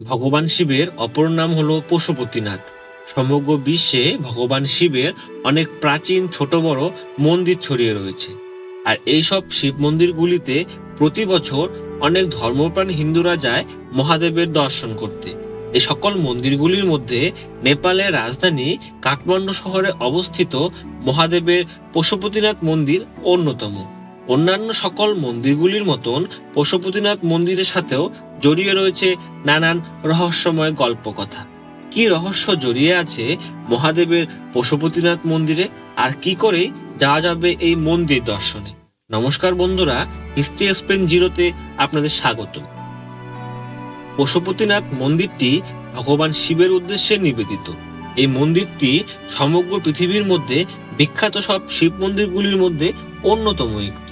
ভগবান শিবের অপর নাম হলো পশুপতিনাথ। সমগ্র বিশ্বে ভগবান শিবের অনেক প্রাচীন, ছোট, বড় মন্দির ছড়িয়ে রয়েছে। আর এই সব শিব মন্দিরগুলিতে প্রতি বছর অনেক ধর্মপ্রাণ হিন্দুরা যায় মহাদেবের দর্শন করতে। এই সকল মন্দিরগুলির মধ্যে নেপালের রাজধানী কাঠমান্ডু শহরে অবস্থিত মহাদেবের পশুপতিনাথ মন্দির অন্যতম। অন্যান্য সকল মন্দিরগুলির মতন পশুপতিনাথ মন্দিরের সাথেও জড়িয়ে রয়েছে নানান রহস্যময় গল্প কথা কি রহস্য জড়িয়ে আছে মহাদেবের পশুপতিনাথ মন্দিরে? আর কি করে যাওয়া যাবে এই মন্দির দর্শনে? নমস্কার বন্ধুরা, হিস্ট্রি এক্সপ্লেন জিরোতে আপনাদের স্বাগত। পশুপতিনাথ মন্দিরটি ভগবান শিবের উদ্দেশ্যে নিবেদিত। এই মন্দিরটি সমগ্র পৃথিবীর মধ্যে বিখ্যাত সব শিব মন্দিরগুলির মধ্যে অন্যতম একটি।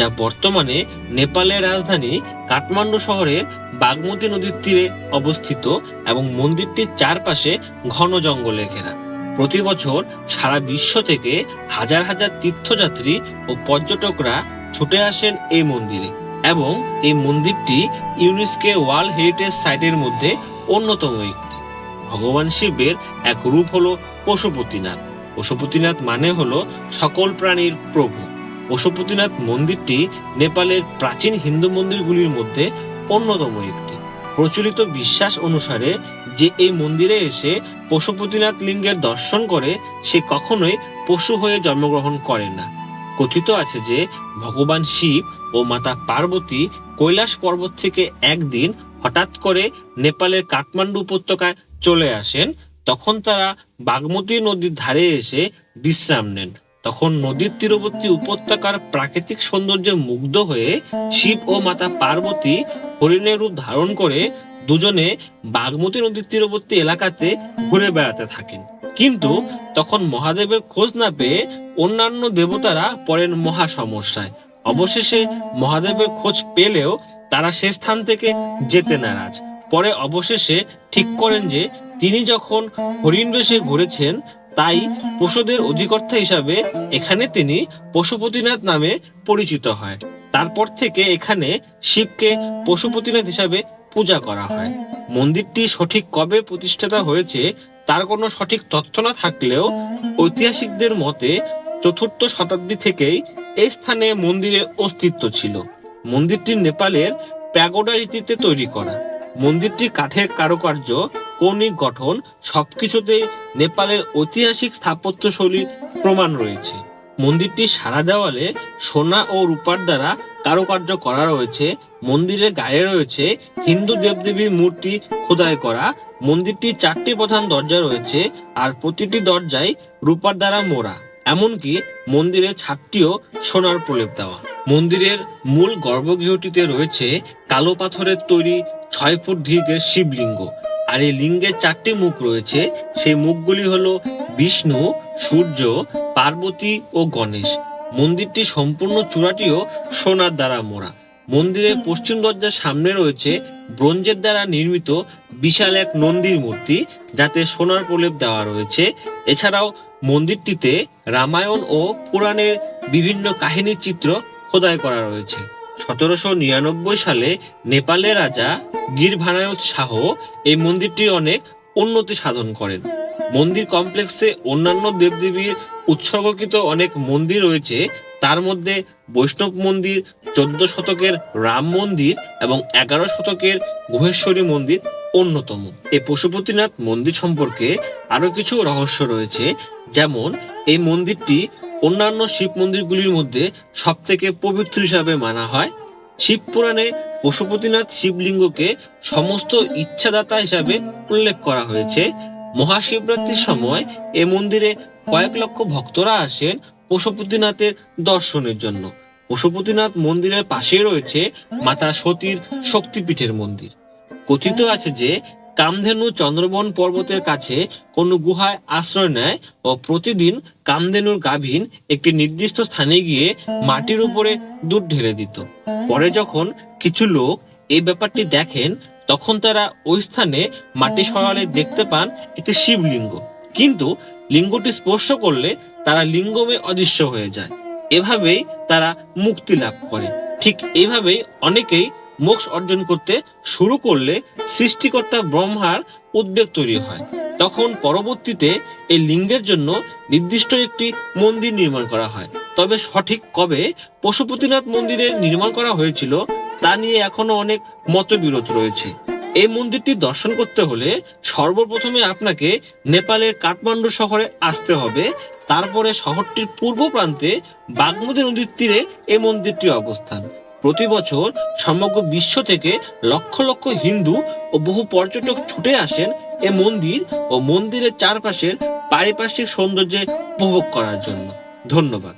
যা বর্তমানে নেপালের রাজধানী কাঠমান্ডু শহরের বাগমতী নদীর তীরে অবস্থিত এবং মন্দিরটির চারপাশে ঘন জঙ্গলে ঘেরা। প্রতি বছর সারা বিশ্ব থেকে হাজার হাজার তীর্থযাত্রী ও পর্যটকরা ছুটে আসেন এই মন্দিরে এবং এই মন্দিরটি ইউনেস্কো ওয়ার্ল্ড হেরিটেজ সাইটের মধ্যে অন্যতম একটি। ভগবান শিবের এক রূপ হল পশুপতিনাথ। পশুপতিনাথ মানে হলো সকল প্রাণীর প্রভু। পশুপতিনাথ মন্দিরটি নেপালের প্রাচীন হিন্দু মন্দিরগুলির মধ্যে অন্যতম একটি। প্রচলিত বিশ্বাস অনুসারে যে এই মন্দিরে এসে পশুপতিনাথ লিঙ্গের দর্শন করে, সে কখনোই পশু হয়ে জন্মগ্রহণ করে না। কথিত আছে যে, ভগবান শিব ও মাতা পার্বতী কৈলাস পর্বত থেকে একদিন হঠাৎ করে নেপালের কাঠমান্ডু উপত্যকায় চলে আসেন। তখন তারা বাগমতী নদীর ধারে এসে বিশ্রাম নেন। তখন নদীর তীরবর্তী উপত্যকার প্রাকৃতিক সৌন্দর্যে মুগ্ধ হয়ে শিব ও মাতা পার্বতী হরিণের রূপ ধারণ করে দুজনে বাগমতী নদীর তীরবর্তী এলাকাতে ঘুরে বেড়াতে থাকেন। কিন্তু তখন মহাদেবের খোঁজ না পেয়ে অন্যান্য দেবতারা পড়েন মহা সমস্যায় অবশেষে মহাদেবের খোঁজ পেলেও তারা সে স্থান থেকে যেতে নারাজ। পরে অবশেষে ঠিক করেন যে তিনি যখন হরিণ বেশে ঘুরেছেন তাই পশুদের অধিকর্তা হিসাবে এখানে তিনি পশুপতিনাথ নামে পরিচিত হয়। তারপর থেকে এখানে শিবকে পশুপতিনাথ হিসাবে পূজা করা হয়। মন্দিরটি সঠিক কবে প্রতিষ্ঠাতা হয়েছে তার কোনো সঠিক তথ্য না থাকলেও ঐতিহাসিকদের মতে চতুর্থ শতাব্দী থেকেই এই স্থানে মন্দিরের অস্তিত্ব ছিল। মন্দিরটি নেপালের প্যাগোডা রীতিতে তৈরি করা। মন্দিরটি কাঠের কারুকার্য কৌণিক গঠন সবকিছুতে নেপালের ঐতিহাসিক স্থাপত্য শৈলীর প্রমাণ রয়েছে। মন্দিরটি সারা দেওয়ালে সোনা ও রূপার দ্বারা কারুকার্য করা রয়েছে। মন্দিরের গায়ে রয়েছে হিন্দু দেবদেবীর মূর্তি খোদাই করা। মন্দিরটির চারটি প্রধান দরজা রয়েছে আর প্রতিটি দরজায় রূপার দ্বারা মোড়া। এমনকি মন্দিরের ছাদটিও সোনার প্রলেপ দেওয়া। মন্দিরের মূল গর্ভগৃহটিতে রয়েছে কালো পাথরের তৈরি ছয় ফুট দীর্ঘের শিবলিঙ্গ। আর এই লিঙ্গের চারটি মুখ রয়েছে। সেই মুখগুলি হলো বিষ্ণু, সূর্য, পার্বতী ও গণেশ। মন্দিরটি সম্পূর্ণ চূড়াটিও সোনার দ্বারা মোড়া। মন্দিরের পশ্চিম দরজার সামনে রয়েছে ব্রোঞ্জের দ্বারা নির্মিত বিশাল এক নন্দীর মূর্তি, যাতে সোনার প্রলেপ দেওয়া রয়েছে। এছাড়াও মন্দিরটিতে রামায়ণ ও পুরাণের বিভিন্ন কাহিনীর চিত্র খোদাই করা রয়েছে। সতেরোশো নিরানব্বই সালে নেপালের রাজা গির ভানায়ত শাহ এই মন্দিরটির অনেক উন্নতি সাধন করেন। মন্দির কমপ্লেক্সে অন্যান্য দেবদেবীর উৎসর্গকৃত অনেক মন্দির রয়েছে, তার মধ্যে বৈষ্ণব মন্দির, চোদ্দ শতকের রাম মন্দির এবং এগারো শতকের গুহেশ্বরী মন্দির অন্যতম। এই পশুপতিনাথ মন্দির সম্পর্কে আরও কিছু রহস্য রয়েছে, যেমন এই মন্দিরটি অন্যান্য শিব মন্দিরগুলির মধ্যে সব থেকে পবিত্র হিসাবে মানা হয়। শিব পুরাণে পশুপতিনাথ শিবলিঙ্গকে সমস্ত ইচ্ছাদাতা হিসাবে উল্লেখ করা হয়েছে। মহাশিবরাত্রির সময় এ মন্দিরে কয়েক লক্ষ ভক্তরা আসেন পশুপতিনাথের দর্শনের জন্য। পশুপতিনাথ মন্দিরের পাশেই রয়েছে মাতা সতীর শক্তিপীঠের মন্দির। কথিত আছে যে কামধেনু চন্দ্রবন পর্বতের কাছে কোনো গুহায় আশ্রয় নেয় ও প্রতিদিন কামধেনুর গাভীন একটি নির্দিষ্ট স্থানে গিয়ে মাটির উপরে দুধ ঢেলে দিত। পরে যখন কিছু লোক এই ব্যাপারটি দেখেন, তখন তারা ওই স্থানে মাটি সরালে দেখতে পান একটি শিবলিঙ্গ। কিন্তু লিঙ্গটি স্পর্শ করলে তারা লিঙ্গমে অদৃশ্য হয়ে যায়। এভাবেই তারা মুক্তি লাভ করে। ঠিক এভাবেই অনেকেই মোক্ষ অর্জন করতে শুরু করলে সৃষ্টিকর্তা ব্রহ্মার উদ্বেগ তৈরি হয়। তখন পরবর্তীতে এই লিঙ্গের জন্য নির্দিষ্ট একটি মন্দির নির্মাণ করা হয়। তবে সঠিক কবে পশুপতিনাথ মন্দিরের নির্মাণ করা হয়েছিল তা নিয়ে এখনও অনেক মতবিরোধ রয়েছে। এই মন্দিরটি দর্শন করতে হলে সর্বপ্রথমে আপনাকে নেপালের কাঠমান্ডু শহরে আসতে হবে। তারপরে শহরটির পূর্ব প্রান্তে বাগমতী নদীর তীরে এই মন্দিরটির অবস্থান। প্রতি বছর সমগ্র বিশ্ব থেকে লক্ষ লক্ষ হিন্দু ও বহু পর্যটক ছুটে আসেন এ মন্দির ও মন্দিরের চারপাশের পারিপার্শ্বিক সৌন্দর্যে উপভোগ করার জন্য। ধন্যবাদ।